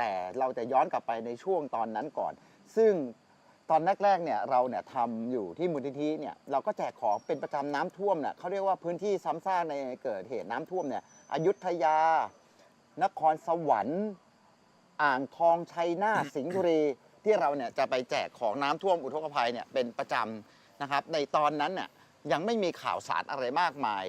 แต่เราจะย้อนกลับไปในช่วงตอนนั้นก่อน ซึ่งตอนแรกๆเนี่ยเราเนี่ยทำอยู่ที่มูลนิธิเนี่ยเราก็แจกของเป็นประจำน้ำท่วมเนี่ยเขาเรียกว่าพื้นที่ซ้ำซากในเกิดเหตุน้ำท่วมเนี่ยอยุธยา นครสวรรค์อ่างทองชัยนาทสิงห์บุรีที่เราเนี่ยจะไปแจกของน้ำท่วมอุทกภัยเนี่ยเป็นประจำนะครับ ในตอนนั้นเนี่ยยังไม่มีข่าวสารอะไรมากมาย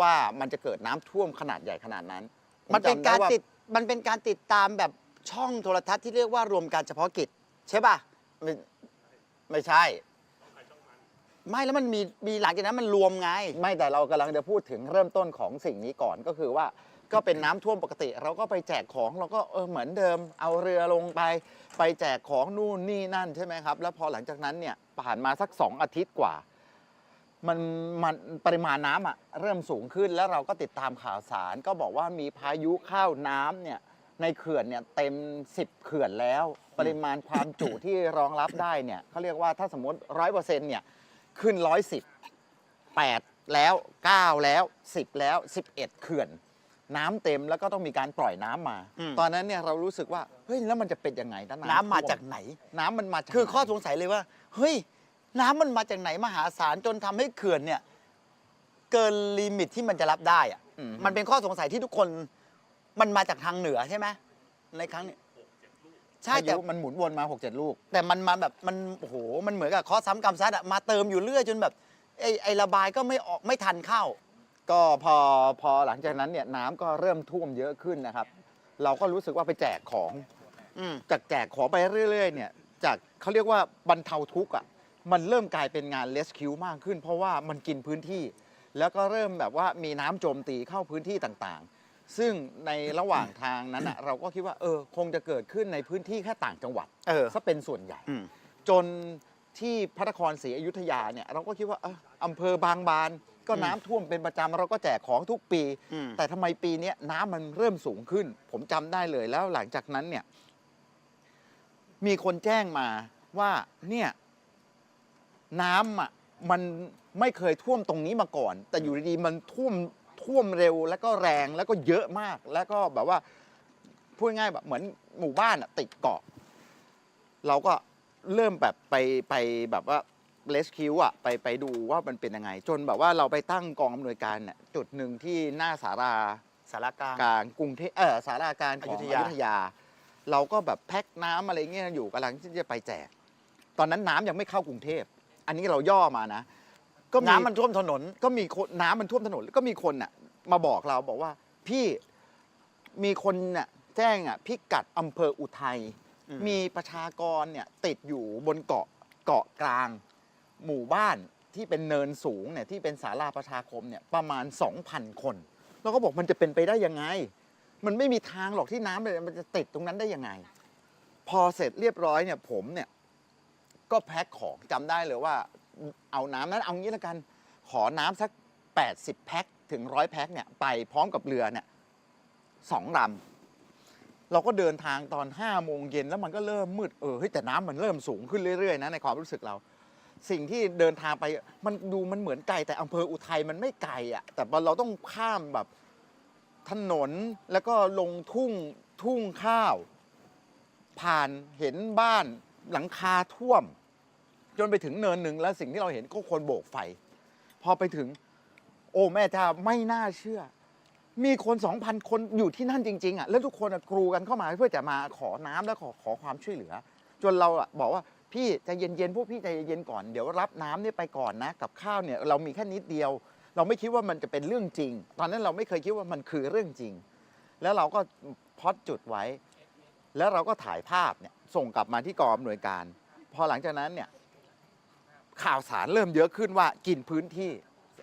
ว่ามันจะเกิดน้ำท่วมขนาดใหญ่ขนาดนั้นผมันเป็นจำไการว่าติดมันเป็นการติดตามแบบ ช่องโทรทัศน์ที่เรียกว่ารวมการเฉพาะกิจ ใช่ป่ะไม่ไม่ใช่ ไม่แล้วมันมีมีหลังจากนั้นมันรวมไง ไม่แต่เรากำลังจะพูดถึงเริ่มต้นของสิ่งนี้ก่อนก็คือว่าก็เป็นน้ำท่วมปกติ เราก็ไปแจกของเราก็เออเหมือนเดิม เอาเรือลงไป ไปแจกของนู่นนี่นั่นใช่ไหมครับ แล้วพอหลังจากนั้นเนี่ยผ่านมาสักสองอาทิตย์กว่า มันมันปริมาณน้ำอะเริ่มสูงขึ้นแล้วเราก็ติดตามข่าวสารก็บอกว่ามีพายุเข้าน้ำเนี่ย ในเขื่อนเนี่ยเต็ม 10 เขื่อนแล้ว ปริมาณความจุที่รองรับได้เนี่ยเขาเรียกว่าถ้าสมมติร้อยเปอร์เซ็นต์เนี่ยขึ้นร้อยสิบ8แล้ว 9 แล้ว 10 แล้ว 11 เขื่อน น้ำเต็มแล้วก็ต้องมีการปล่อยน้ำมาอืมตอนนั้นเนี่ยเรารู้สึกว่าเฮ้ยแล้วมันจะเป็นยังไงถ้าน้ำมาท่วจากไหน น้ำมันมาจากคือข้อไหนสงสัยเลยว่าเฮ้ยน้ำมันมาจากไหนมหาศาลจนทำให้เขื่อนเนี่ยเกินลิมิตที่มันจะรับได้อะอืมมันเป็นข้อสงสัยที่ทุกคน มันมาจากทางเหนือใช่ไหมในครั้งนี้ใช่พาแต่ยุมันหมุนวนมา 6-7 ลูก แต่มันมาแบบมันโอ้โหมันเหมือนกับข้อซ้ำกรรมซัดอะมาเติมอยู่เรื่อยจนแบบไอ้ไอ้ระบายก็ไม่ออกไม่ทันเข้า ก็พอพอหลังจากนั้นเนี่ยน้ำก็เริ่มท่วมเยอะขึ้นนะครับ เราก็รู้สึกว่าไปแจกของ อืมจากแจกของไปเรื่อยๆเนี่ยจากเขาเรียกว่าบรรเทาทุกข์อะมันเริ่มกลายเป็นงานเลสคิวมากขึ้น เพราะว่ามันกินพื้นที่ แล้วก็เริ่มแบบว่ามีน้ำโจมตีเข้าพื้นที่ต่างๆ ซึ่งในระหว่างทางนั้นอะเราก็คิดว่าเออคงจะเกิดขึ้นในพื้นที่แค่ต่างจังหวัดเออ ซะเป็นส่วนใหญ่ อืม จนที่พระนครศรีอยุธยาเนี่ยเราก็คิดว่าเอออำเภอบางบาน ก็อืมน้ำท่วมเป็นประจำเราก็แจกของทุกปี อืม แต่ทำไมปีเนี้ยน้ำมันเริ่มสูงขึ้น ผมจำได้เลยแล้วหลังจากนั้นเนี่ย มีคนแจ้งมาว่าเนี่ย น้ำอะมันไม่เคยท่วมตรงนี้มาก่อน แต่อยู่ดีๆมันท่วม ท่วมเร็วแล้วก็แรงแล้วก็เยอะมาก แล้วก็แบบว่าพูดง่ายๆแบบเหมือนหมู่บ้านอะติดเกาะ เราก็เริ่มแบบไปไปแบบว่าเลสคิวอะไปไปดูว่ามันเป็นยังไง จนแบบว่าเราไปตั้งกองอำนวยการเนี่ยจุดหนึ่งที่หน้าสาราสารกลางกลางกรุงเทพเออสาราการของอยุอธยายุธยา เราก็แบบแพ็คน้ำอะไรเงี้ยอยู่กำลังที่จะไปแจก ตอนนั้นน้ำยังไม่เข้ากรุงเทพ อันนี้เราย่อมานะ ก็น้ำมันท่วมถนน ก็มีคนน้ำมันท่วมถนนแล้วก็มีคนน่ะ มาบอกเราบอกว่าพี่มีคนน่ะแจ้งอะพิกัดอำเภออุทัย อืม มีประชากรเนี่ยติดอยู่บนเกาะเกาะกลาง หมู่บ้านที่เป็นเนินสูงเนี่ยที่เป็นศาลาประชาคมเนี่ยประมาณ 2,000 คนเราก็บอกมันจะเป็นไปได้ยังไง มันไม่มีทางหรอกที่น้ำมันจะติดตรงนั้นได้ยังไง พอเสร็จเรียบร้อยเนี่ยผมเนี่ย ก็แพ็คของจำได้เลยว่า เอาน้ำนั้นเอางี้ล้วกัน ขอน้ำสัก 80 แพ็คถึงร้อยแพ็คเนี่ยไปพร้อมกับเรือเนี่ยสองลำเราก็เดินทางตอน5้าโมงเย็นแล้วมันก็เริ่มมืดเออเฮ้ยแต่น้ำมันเริ่มสูงขึ้นเรื่อยๆนะในความรู้สึกเรา สิ่งที่เดินทางไปมันดูมันเหมือนไกลแต่อำเภออุทัยมันไม่ไกลอะแต่เราต้องข้ามแบบถนนแล้วก็ลงทุ่งทุ่งข้าว ผ่านเห็นบ้านหลังคาท่วม จนไปถึงเนินหนึ่งแล้วสิ่งที่เราเห็นก็คนโบกไฟ พอไปถึง โอ้แม่จ้าไม่น่าเชื่อ มีคนสองพันคนอยู่ที่นั่นจริง ๆอะแล้วทุกคนอะกรูกันเข้ามาเพื่อจะมาขอน้ำและขอขอความช่วยเหลือ จนเราอะบอกว่าพี่ใจเย็นๆพวกพี่ใจเย็นๆก่อนเดี๋ยวรับน้ำเนี่ยไปก่อนนะ กับข้าวเนี่ยเรามีแค่นิดเดียว เราไม่คิดว่ามันจะเป็นเรื่องจริง ตอนนั้นเราไม่เคยคิดว่ามันคือเรื่องจริง แล้วเราก็พอดจุดไว้ แล้วเราก็ถ่ายภาพเนี่ยส่งกลับมาที่กองอำนวยการ พอหลังจากนั้นเนี่ย ข่าวสารเริ่มเยอะขึ้นว่ากินพื้นที่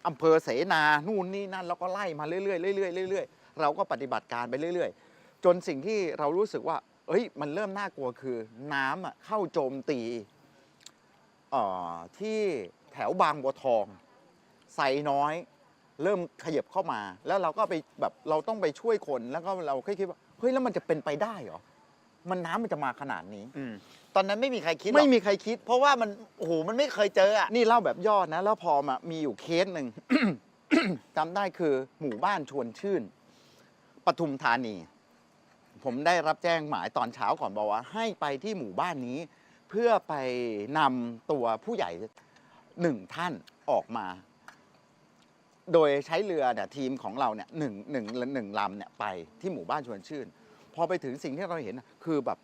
อำเภอเสนานู่นนี่นั่นแล้วก็ไล่มาเรื่อยๆเรื่อยๆเรื่อยๆเราก็ปฏิบัติการไปเรื่อย ๆ จนสิ่งที่เรารู้สึกว่าเอ้ยมันเริ่มน่ากลัวคือน้ำอะเข้าโจมตีอ่อที่แถวบางบัวทองไซน้อย เริ่มขยับเข้ามา แล้วเราก็ไปแบบเราต้องไปช่วยคนแล้วก็เราแค่คิดว่าเฮ้ยแล้วมันจะเป็นไปได้เหรอ มันน้ำมันจะมาขนาดนี้ อืมตอนนั้นไม่มีใครคิดหรอกไม่มีใครคิด เพราะว่ามันโอ้โหมันไม่เคยเจออะนี่เล่าแบบย่อนะ แล้วพอมามีอยู่เคสหนึ่ง จำได้คือหมู่บ้านชวนชื่นปทุมธานี ผมได้รับแจ้งหมายตอนเช้าก่อนบอกว่า ให้ไปที่หมู่บ้านนี้ เพื่อไปนำตัวผู้ใหญ่หนึ่งท่านออกมา โดยใช้เรือเนี่ยทีมของเราเนี่ยหนึ่งหนึ่งหนึ่งลำเนี่ยไปที่หมู่บ้านชวนชื่น พอไปถึงสิ่งที่เราเห็นคือแบบ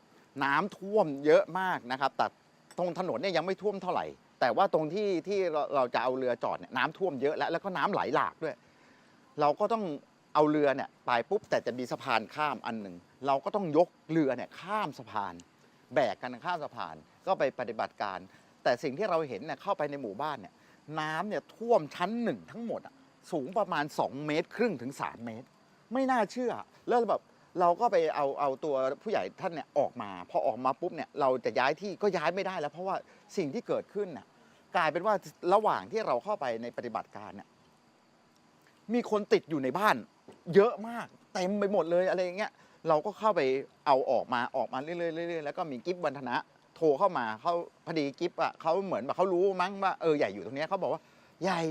น้ำท่วมเยอะมากนะครับแต่ตรงถนนเนี่ยยังไม่ท่วมเท่าไหร่ แต่ว่าตรงที่ที่เราจะเอาเรือจอดเนี่ยน้ำท่วมเยอะแล้วแล้วก็น้ำไหลหลากด้วย เราก็ต้องเอาเรือเนี่ยไปปุ๊บแต่จะมีสะพานข้ามอันหนึ่งเราก็ต้องยกเรือเนี่ยข้ามสะพาน แบกกันข้ามสะพานก็ไปปฏิบัติการ แต่สิ่งที่เราเห็นเนี่ยเข้าไปในหมู่บ้านเนี่ยน้ำเนี่ยท่วมชั้นหนึ่งทั้งหมดสูงประมาณ 2 เมตร ครึ่งถึง 3 เมตร ไม่น่าเชื่อ แล้วแบบ เราก็ไปเอาเอาตัวผู้ใหญ่ท่านเนี่ยออกมาพอออกมาปุ๊บเนี่ยเราจะย้ายที่ก็ย้ายไม่ได้แล้ว เพราะว่าสิ่งที่เกิดขึ้นน่ะกลายเป็นว่าระหว่างที่เราเข้าไปในปฏิบัติการเนี่ยมีคนติดอยู่ในบ้าน เยอะมากเต็มไปหมดเลยอะไรอย่างเงี้ยเราก็เข้าไปเอาออกมาออกมาเรื่อยๆเรื่อยๆแล้วก็มีกิฟต์วันธนะโทรเข้ามาเขาพอดีกิฟต์อะเขาเหมือนแบบเขารู้มั้งว่าเออใหญ่อยู่ตรงเนี้ยเขาบอกว่าใหญ่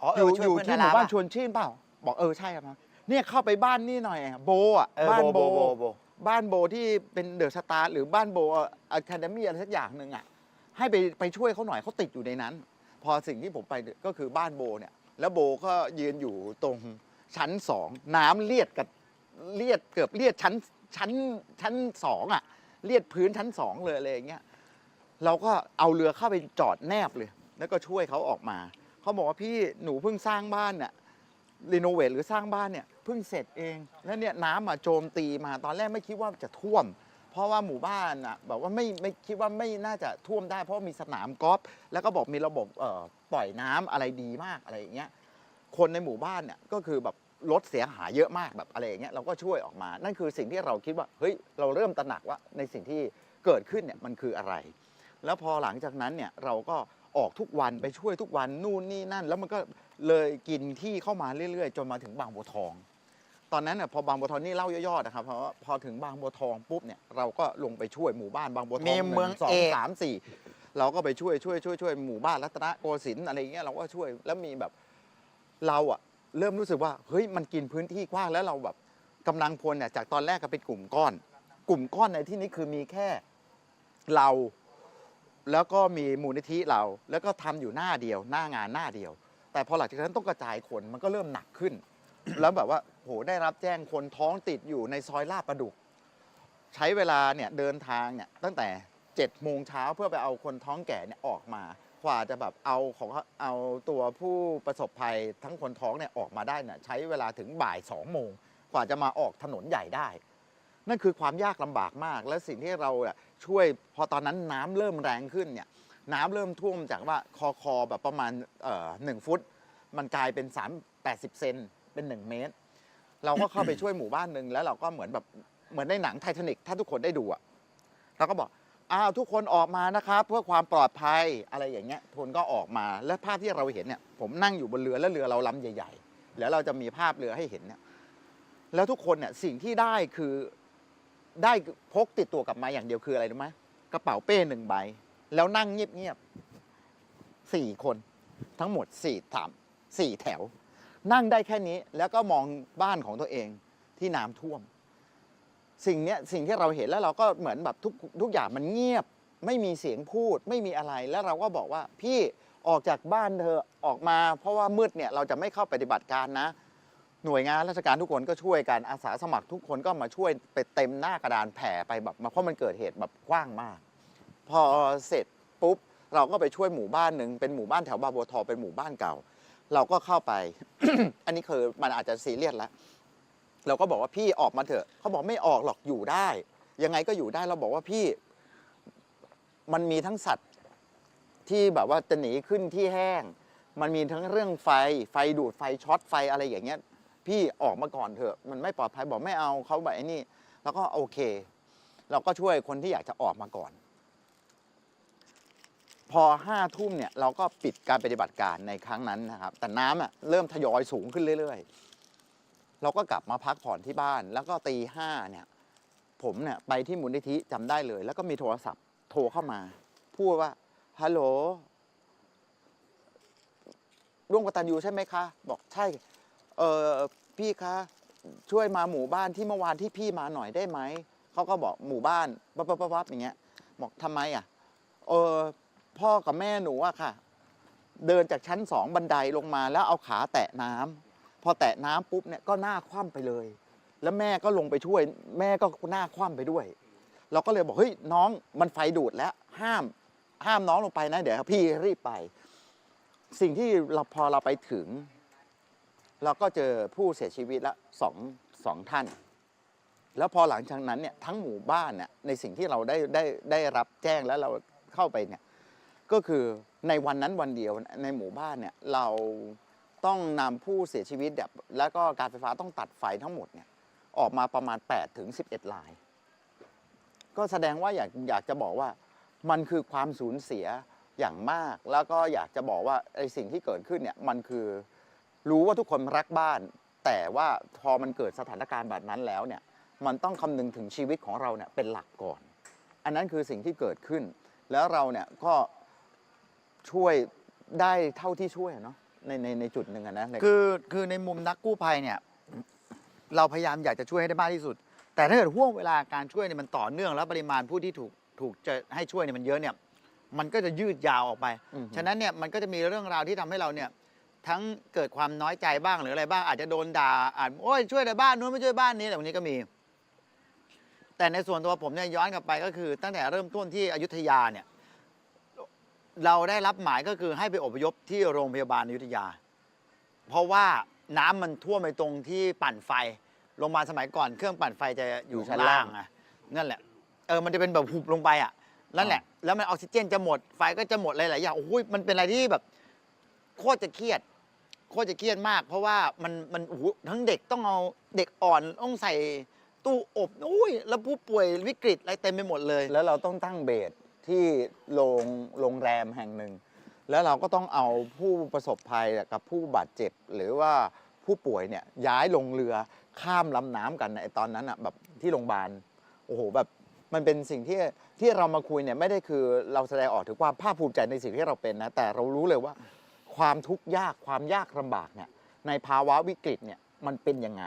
อ๋อเออยู่อช่วยอยู่เพื่อนที่ดาหรามู่บ้านปะชวนชื่นเปล่า บอกเออใช่ครับ เนี่ยเข้าไปบ้านนี่หน่อยอะโบอะเออบ้านโบโบโบโบ บ้านโบที่เป็นเดอะสตาร์หรือบ้านโบอะคาเดมี่อะไรสักอย่างหนึ่งอะให้ไปไปช่วยเขาหน่อยเขาติดอยู่ในนั้น พอสิ่งที่ผมไปก็คือบ้านโบเนี่ยแล้วโบก็ยืนอยู่ตรงชั้นสองน้ำเลียดกับเลียดเกือบเลียดชั้นชั้นชั้นสองอะเลียดพื้นชั้นสองเลยอะไรอย่างเงี้ย เราก็เอาเรือเข้าไปจอดแนบเลย แล้วก็ช่วยเขาออกมา เขาบอกว่าพี่หนูเพิ่งสร้างบ้านน่ะ รีโนเวทหรือสร้างบ้านเนี่ยเพิ่งเสร็จเองแล้วเนี่ยน้ำมาโจมตีมาตอนแรกไม่คิดว่าจะท่วม เพราะว่าหมู่บ้านอะแบบว่าไม่ไม่คิดว่าไม่น่าจะท่วมได้ เพราะมีสนามกอล์ฟแล้วก็บอกมีระบบเอ่อปล่อยน้ำอะไรดีมากอะไรอย่างเงี้ยคนในหมู่บ้านเนี่ยก็คือแบบรถเสียหายเยอะมากแบบอะไรอย่างเงี้ยเราก็ช่วยออกมา นั่นคือสิ่งที่เราคิดว่าเฮ้ยเราเริ่มตระหนักว่าในสิ่งที่เกิดขึ้นเนี่ยมันคืออะไร แล้วพอหลังจากนั้นเนี่ยเราก็ ออกทุกวันไปช่วยทุกวันนู่นนี่นั่น แล้วมันก็เลยกินที่เข้ามาเรื่อยๆ จนมาถึงบางบัวทอง ตอนนั้นเนี่ยพอบางบัวทองนี่เล่าย่อๆนะครับเพราะว่าพอถึงบางบัวทองปุ๊บเนี่ยเราก็ลงไปช่วยหมู่บ้านบางบัวทองมีเมืองหนึ่สองเอกสามสี่เราก็ไปช่วยช่วยช่วยช่วยหมู่บ้านรัตนโกสินทร์อะไรอย่างเงี้ยเราก็ช่วยแล้วมีแบบเราอะเริ่มรู้สึกว่าเฮ้ยมันกินพื้นที่กว้างแล้วเราแบบกำลังพลเนี่ยจากตอนแรกก็เป็นกลุ่มก้อน กลุ่มก้อนในที่นี้คือมีแค่ เรา แล้วก็มีมูลนิธิเรา แล้วก็ทำอยู่หน้าเดียว หน้างานหน้าเดียว แต่พอหลังจากนั้นต้องกระจายคนมันก็เริ่มหนักขึ้น แล้วแบบว่าโหได้รับแจ้งคนท้องติดอยู่ในซอยลาดประดุก ใช้เวลาเนี่ยเดินทางเนี่ยตั้งแต่7จ็ดโมงเช้าเพื่อไปเอาคนท้องแก่เนี่ยออกมากว่าจะแบบเอาของเอาตัวผู้ประสบภัยทั้งคนท้องเนี่ยออกมาได้เนี่ยใช้เวลาถึงบ่ายสองโมงกว่าจะมาออกถนนใหญ่ได้ นั่นคือความยากลำบากมากและสิ่งที่เราอะ ช่วยพอตอนนั้นน้ำเริ่มแรงขึ้นเนี่ยน้ำเริ่มท่วมจากว่าคอคอแบบประมาณเอ่อหนึ่งฟุต มันกลายเป็น 3 80 เซนเป็น 1 เมตร เราก็เข้าไปช่วยหมู่บ้านหนึ่งแล้วเราก็เหมือนแบบเหมือนในหนังไททานิกถ้าทุกคนได้ดูอะเราก็บอกอ้าวทุกคนออกมานะครับเพื่อความปลอดภัยอะไรอย่างเงี้ยทุนก็ออกมาและภาพที่เราเห็นเนี่ยผมนั่งอยู่บนเรือแล้วเรือเราลำใหญ่ ๆ แล้วเราจะมีภาพเรือให้เห็นเนี่ยแล้วทุกคนเนี่ยสิ่งที่ได้คือ ได้พกติดตัวกลับมาอย่างเดียวคืออะไรรู้ไหมกระเป๋าเป้หนึ่งใบ แล้วนั่งเงียบๆสี่คน ทั้งหมดสี่ถามสี่แถว นั่งได้แค่นี้แล้วก็มองบ้านของตัวเองที่น้ำท่วม สิ่งเนี้ยสิ่งที่เราเห็นแล้วเราก็เหมือนแบบทุกทุกอย่างมันเงียบ ไม่มีเสียงพูด ไม่มีอะไรแล้วเราก็บอกว่าพี่ออกจากบ้านเธอออกมา เพราะว่ามืดเนี่ยเราจะไม่เข้าปฏิบัติการนะ หน่วยงานราชการทุกคนก็ช่วยกันอาสาสมัครทุกคนก็มาช่วยไปเต็มหน้ากระดานแผ่ไปแบบเพราะมันเกิดเหตุแบบกว้างมาก พอเสร็จปุ๊บเราก็ไปช่วยหมู่บ้านหนึ่งเป็นหมู่บ้านแถวบางบัวทองเป็นหมู่บ้านเก่า เราก็เข้าไป อันนี้คือมันอาจจะซีเรียสแล้วเราก็บอกว่าพี่ออกมาเถอะเขาบอกไม่ออกหรอกอยู่ได้ ยังไงก็อยู่ได้เราบอกว่าพี่ มันมีทั้งสัตว์ที่แบบว่าจะหนีขึ้นที่แห้ง มันมีทั้งเรื่องไฟไฟดูดไฟช็อตไฟอะไรอย่างเงี้ย พี่ออกมาก่อนเถอะ มันไม่ปลอดภัยบอกไม่เอาเขาแบบไอ้นี่ แล้วก็โอเค เราก็ช่วยคนที่อยากจะออกมาก่อน พอห้าทุ่มเนี่ยเราก็ปิดการปฏิบัติการในครั้งนั้นนะครับ แต่น้ำอะเริ่มทยอยสูงขึ้นเรื่อยๆ เราก็กลับมาพักผ่อนที่บ้าน แล้วก็ตีห้าเนี่ย ผมเนี่ยไปที่มูลนิธิจำได้เลย แล้วก็มีโทรศัพท์โทรเข้ามา พูดว่าฮัลโหลร่วมกตันยูใช่ไหมคะ บอกใช่ เออพี่คะช่วยมาหมู่บ้านที่เมื่อวานที่พี่มาหน่อยได้ไหม เขาก็บอกหมู่บ้านปั๊บปั๊บปั๊บวับอย่างเงี้ย บอกทำไมอะ เออพ่อกับแม่หนูอะค่ะ เดินจากชั้นสองบันไดลงมาแล้วเอาขาแตะน้ำพอแตะน้ำปุ๊บเนี่ยก็หน้าคว่ำไปเลย แล้วแม่ก็ลงไปช่วย แม่ก็หน้าคว่ำไปด้วย เราก็เลยบอกเฮ้ยน้องมันไฟดูดแล้วห้าม ห้ามน้องลงไปนะ เดี๋ยวพี่รีบไป สิ่งที่เราพอเราไปถึง เราก็เจอผู้เสียชีวิตละสองสองท่าน แล้วพอหลังจากนั้นเนี่ยทั้งหมู่บ้านเนี่ยในสิ่งที่เราได้ได้ได้รับแจ้งแล้วเราเข้าไปเนี่ยก็คือในวันนั้นวันเดียวในหมู่บ้านเนี่ยเราต้องนำผู้เสียชีวิตแบบแล้วก็การไฟฟ้าต้องตัดไฟทั้งหมดเนี่ยออกมาประมาณ8ถึง11ลาย ก็แสดงว่าอยากอยากจะบอกว่ามันคือความสูญเสียอย่างมาก แล้วก็อยากจะบอกว่าไอ้สิ่งที่เกิดขึ้นเนี่ยมันคือ รู้ว่าทุกคนรักบ้าน แต่ว่าพอมันเกิดสถานการณ์แบบนั้นแล้วเนี่ยมันต้องคำนึงถึงชีวิตของเราเนี่ยเป็นหลักก่อน อันนั้นคือสิ่งที่เกิดขึ้น แล้วเราเนี่ยก็ช่วยได้เท่าที่ช่วยอะเนาะในในในจุดหนึ่งอะนะใน คือคือในมุมนักกู้ภัยเนี่ย เราพยายามอยากจะช่วยให้ได้มากที่สุด แต่ถ้าเกิดห่วงเวลาการช่วยเนี่ยมันต่อเนื่องแล้วปริมาณผู้ที่ถูกถูกจะให้ช่วยเนี่ยมันเยอะเนี่ย มันก็จะยืดยาวออกไป อือฮึ ฉะนั้นเนี่ยมันก็จะมีเรื่องราวที่ทำให้เราเนี่ย ทั้งเกิดความน้อยใจบ้างหรืออะไรบ้างอาจจะโดนด่าอาจโอ้ยช่วยแต่บ้านนู้นไม่ช่วยบ้านนี้แต่วันนี้ก็มี แต่ในส่วนตัวผมเนี่ยย้อนกลับไปก็คือ ตั้งแต่เริ่มต้นที่อยุธยาเนี่ยเราได้รับหมายก็คือให้ไปอพยพที่โรงพยาบาลอยุธยา เพราะว่าน้ำมันท่วมไปตรงที่ปั่นไฟโรงพยาบาลสมัยก่อนเครื่องปั่นไฟจะอยู่ชั้นล่างอะนั่นแหละเออมันจะเป็นแบบหุบลงไปอะนั่นแหละ แล้วมันออกซิเจนจะหมดไฟก็จะหมดหลายๆอย่างโอ้ยมันเป็นอะไรที่แบบโคตรจะเครียด โคตรจะเครียดมาก เพราะว่ามันมันโอ้โหทั้งเด็กต้องเอาเด็กอ่อนต้องใส่ตู้อบอุ้ยแล้วผู้ป่วยวิกฤตอะไรเต็มไปหมดเลย แล้วเราต้องตั้งเบสที่โรงโรงแรมแห่งหนึ่ง แล้วเราก็ต้องเอาผู้ประสบภัยกับผู้บาดเจ็บ หรือว่าผู้ป่วยเนี่ยย้ายลงเรือข้ามลำน้ำกันในตอนนั้นอะแบบที่โรงพยาบาลโอ้โหแบบมันเป็นสิ่งที่ที่เรามาคุยเนี่ยไม่ได้คือเราแสดงออกถึงความภาคภูมิใจในสิ่งที่เราเป็นนะแต่เรารู้เลยว่า ความทุกข์ยากความยากลำบากเนี่ยในภาวะวิกฤตเนี่ยมันเป็นยังไง